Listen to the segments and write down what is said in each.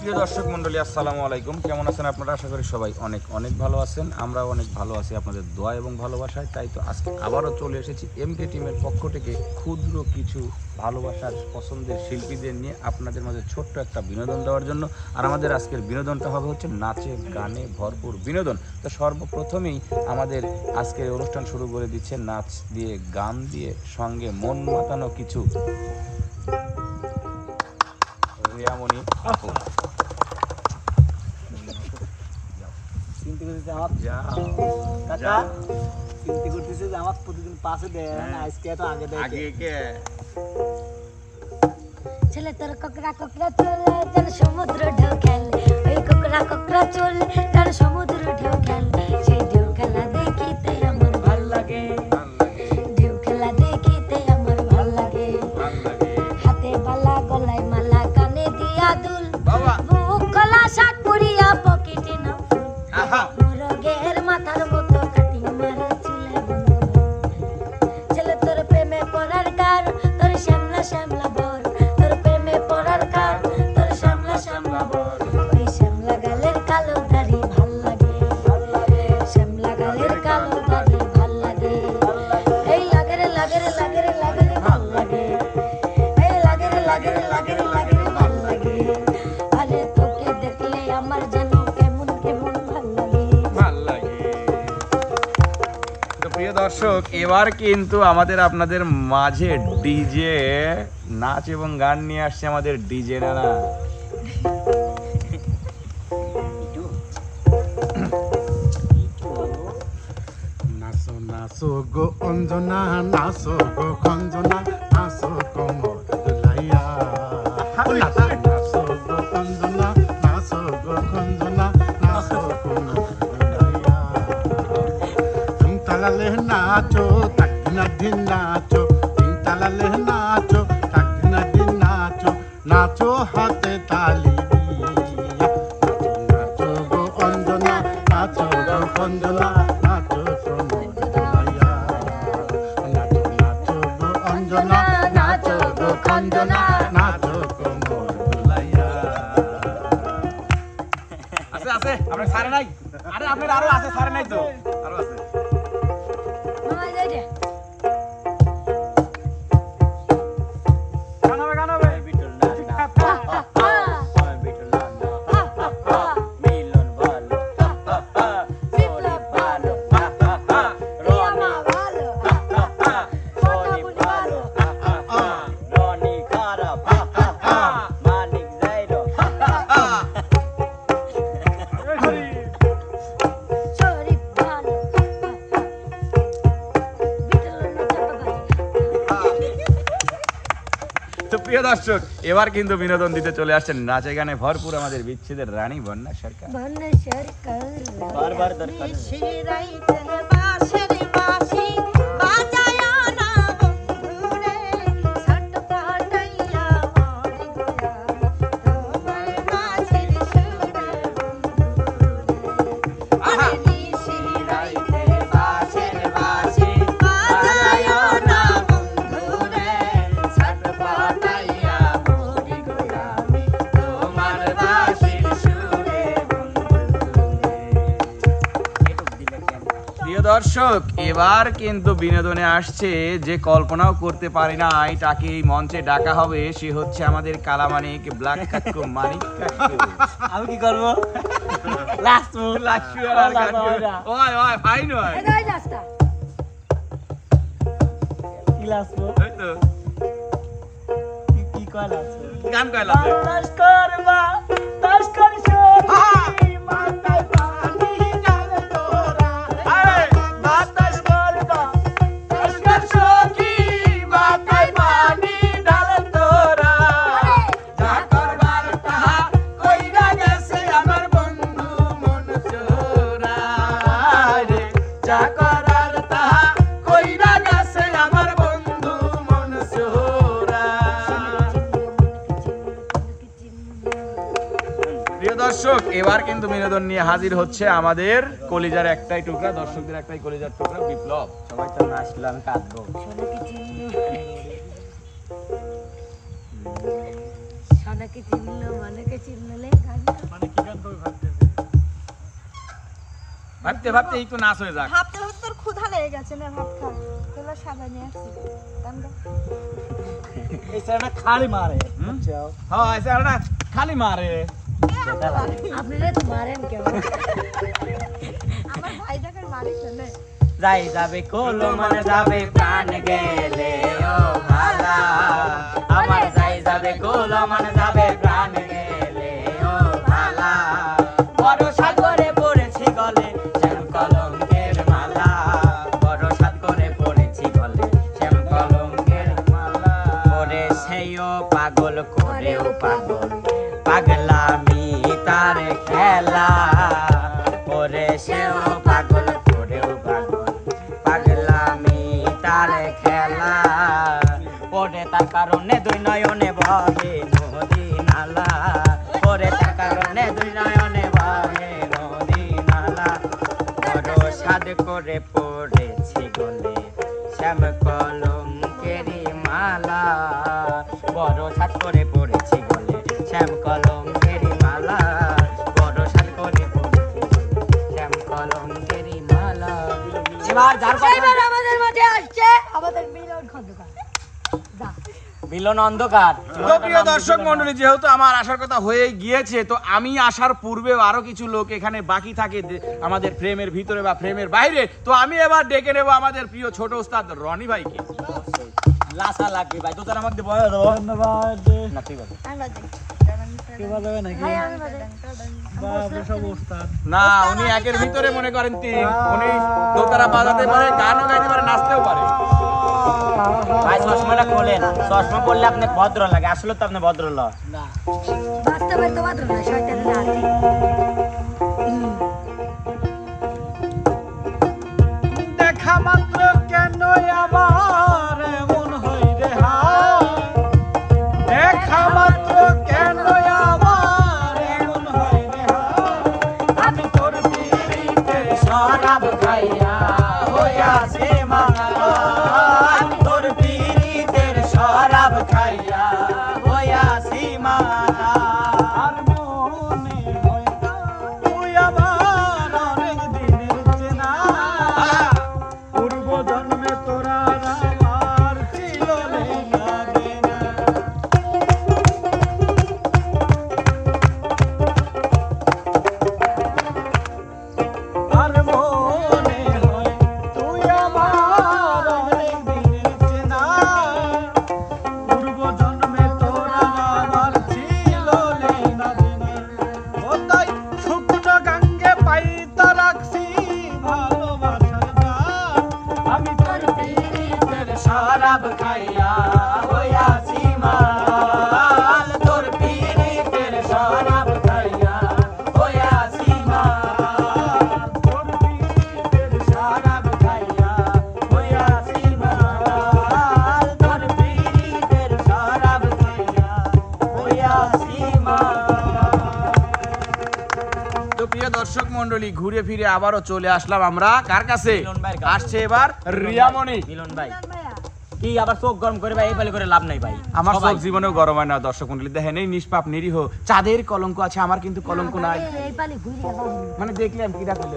প্রিয় দর্শক মন্ডলী আসসালামু আলাইকুম। কেমন আছেন আপনারা? আশা করি সবাই অনেক অনেক ভালো আছেন। আমরাও অনেক ভালো আছি আপনাদের দোয়া এবং ভালোবাসায়। তাই তো আজকে আবারও চলে এসেছি এমকে টিমের পক্ষ থেকে ক্ষুদ্র কিছু ভালোবাসার পছন্দের শিল্পীদের নিয়ে আপনাদের মাঝে ছোট্ট একটা বিনোদন দেওয়ার জন্য। আর আমাদের আজকের বিনোদনটা হবে হচ্ছে নাচে গানে ভরপুর বিনোদন। তো সর্বপ্রথমেই আমাদের আজকের অনুষ্ঠান শুরু করে দিচ্ছে নাচ দিয়ে, গান দিয়ে, সঙ্গে মন মাতানো কিছু রিয়ামণি আপু চিন্তা করতেছে আমার কাকা। চিন্তা করতেছে যে আমার প্রতিদিন পাশে দেয়। আজকে এত আগে দেয় আগে কে ছেলে তোর কোকড়া কোকড়া চলে যেন দর্শক, এবার কিন্তু আমাদের আপনাদের মাঝে ডিজে নাচ এবং গান নিয়ে আসছে আমাদের ডিজে নানা। নাচো নাচো গো অঞ্জনা, নাচো গো খঞ্জনা, নাচো দিন নাচো তুমি তালালে নাচো তাকিনা দিন নাচো নাচো হাতে তালি নাচো গো অঞ্জনা, নাচো গো অঞ্জনা, নাচো আছে আছে, আপনার সারে নাই? আরে, আপনার আরও আছে, সারে নাই তো। প্রিয় দর্শক এবার কিন্তু বিনোদন দিতে চলে আসছেন নাচে গানে ভরপুর আমাদের বিচ্ছেদের রানী বন্যা সরকার। বন্যা সরকার বারবার দরকার। দর্শক এবার কিন্তু বিনোদনে আসছে যে কল্পনাও করতে পারে নাই তাকে এই মঞ্চে ডাকা হবে সে হচ্ছে আমাদের কালামানিক ব্ল্যাক কাকু মানিক কাকু আমি কি করব? লাস্ট মুভ লাচ্ছু আর আর গান ওই ওই ফাইন ওই। এই রাস্তা কি লাস্ট মুভ ওই তো। কি কি কয় লাস্ট গান কয়লা তস্কর বা তস্কর সখী মাথায় কিন্তু বিনোদন নিয়ে হাজির হচ্ছে আমাদের কলিজার একটাই টুকরা দর্শকদের একটাই কলিজার টুকরা বিপ্লব। সবাই তো নাচলো আমি কাঁদবো। সোনাকে চিনলো সোনাকে চিনলে মানে ভাবতে? ভাবতে একটু নাচ হয়ে যাক। ভাবতে ভাবতে তোর ক্ষুধা লেগে গেছে না ভাত খা। তোলা সাদা নিয়ে আসছি। এই স্যারটা খালি মারে? হ্যাঁ স্যারটা খালি মারে। আপনারা তো মারেন কেউ আমার ভাই টাকার মালিক না যাই যাবে কোলো মানে যাবে প্রাণ গেলে ও ভালা। আমার যাই যাবে কোলো মানে যাবে নালা পরে তার কারণে দুই নয়নে বহে নদী নালা বড় সাদ করে পড়েছি গলে শ্যাম কলঙ্কেরি মালা। বড় সাদ করে পড়েছি গলে শ্যাম কলঙ্কেরি মালা। বড় সাদ করে পড়েছি শ্যাম কলঙ্কেরি মালা। এবার যার কথা আমাদের মাঝে আসছে। আমাদের মিলন খন্দকার। মিলন অন্ধকার। তো প্রিয় দর্শক মন্ডলী যেহেতু আমার আসার কথা হয়ে গিয়েছে তো আমি আসার পূর্বে আরও কিছু লোক এখানে বাকি থাকে আমাদের ফ্রেমের ভিতরে বা ফ্রেমের বাইরে। তো আমি এবার ডেকে নেব আমাদের প্রিয় ছোট উস্তাদ রনি ভাইকে। লাসা লাগবে ভাই তোর আমাকে দেবো ধন্যবাদ না ঠিক আছে। না উনি একের ভিতরে মনে করেন তিন। উনি দোতারা বাজাতে পারে গানও গাইতে পারে নাচতেও পারে। ভাই চশমাটা খোলেন। চশমা পড়লে আপনি ভদ্র লাগে আসলে তো আপনি ভদ্র ল বাস্তবে তো মাত্র না শয়তানের দেখা মাত্র মন্ডলী ঘুরে ফিরে আবারও চলে আসলাম আমরা। কার কাছে। আসছে এবার রিয়ামণি। মিলন ভাই। কি আবার চোখ গরম করে ভাই এই পালি করে লাভ নাই ভাই। আমার সবাই। জীবনেও গরম হয় না দর্শক মন্ডলী। দেখেন এই নিষ্পাপ নিরীহ চাঁদের কলঙ্ক আছে আমার কিন্তু কলঙ্ক নাই। মানে দেখলাম কিরা পেল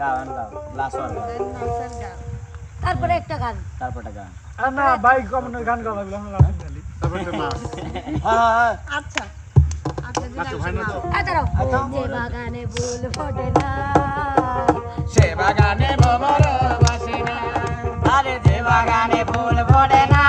গান গাও লাস্ট ওয়ান গাও নাচের গান। তারপরে একটা গান। তারপরটা গান। না ভাই লাগল তারপরে আচ্ছা। যে বাগানে ফুল ফোটে না সে বাগানে ভ্রমর বাসে না। আরে যে বাগানে ফুল ফোটে না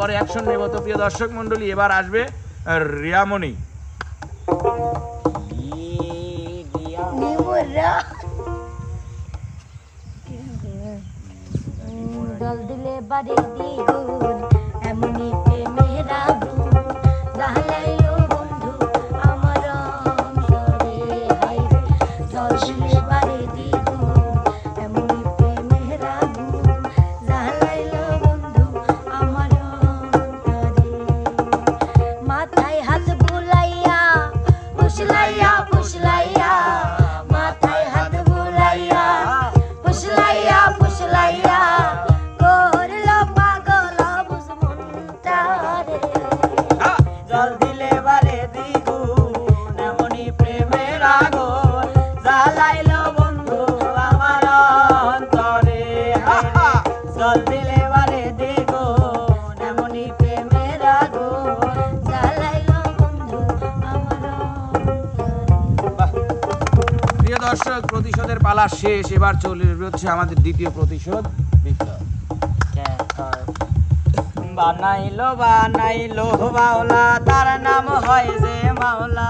পরে অ্যাকশন নেব তো প্রিয় দর্শক মন্ডলী এবার আসবে রিয়ামণি। দিলে বাড়ি দ্বিগুণ পালা শেষ, এবার চলে হচ্ছে আমাদের দ্বিতীয় প্রতিশোধ। বানাইলো বানাইলো, বাউলা, তার নাম হয় যে মাওলা।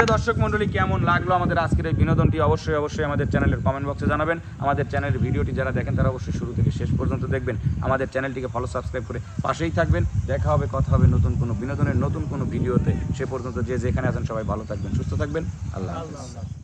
প্রিয় দর্শক মন্ডলী কেমন লাগল আমাদের আজকের এই বিনোদনটি? অবশ্যই অবশ্যই আমাদের চ্যানেলের কমেন্ট বক্সে জানাবেন। আমাদের চ্যানেলের ভিডিওটি যারা দেখেন, তারা অবশ্যই শুরু থেকে শেষ পর্যন্ত দেখবেন। আমাদের চ্যানেলটিকে ফলো সাবস্ক্রাইব করে পাশেই থাকবেন। দেখা হবে, কথা হবে নতুন কোনো বিনোদনের, নতুন কোনো ভিডিওতে। সে পর্যন্ত যে যেখানে আছেন সবাই ভালো থাকবেন, সুস্থ থাকবেন। আল্লাহ হাফিজ।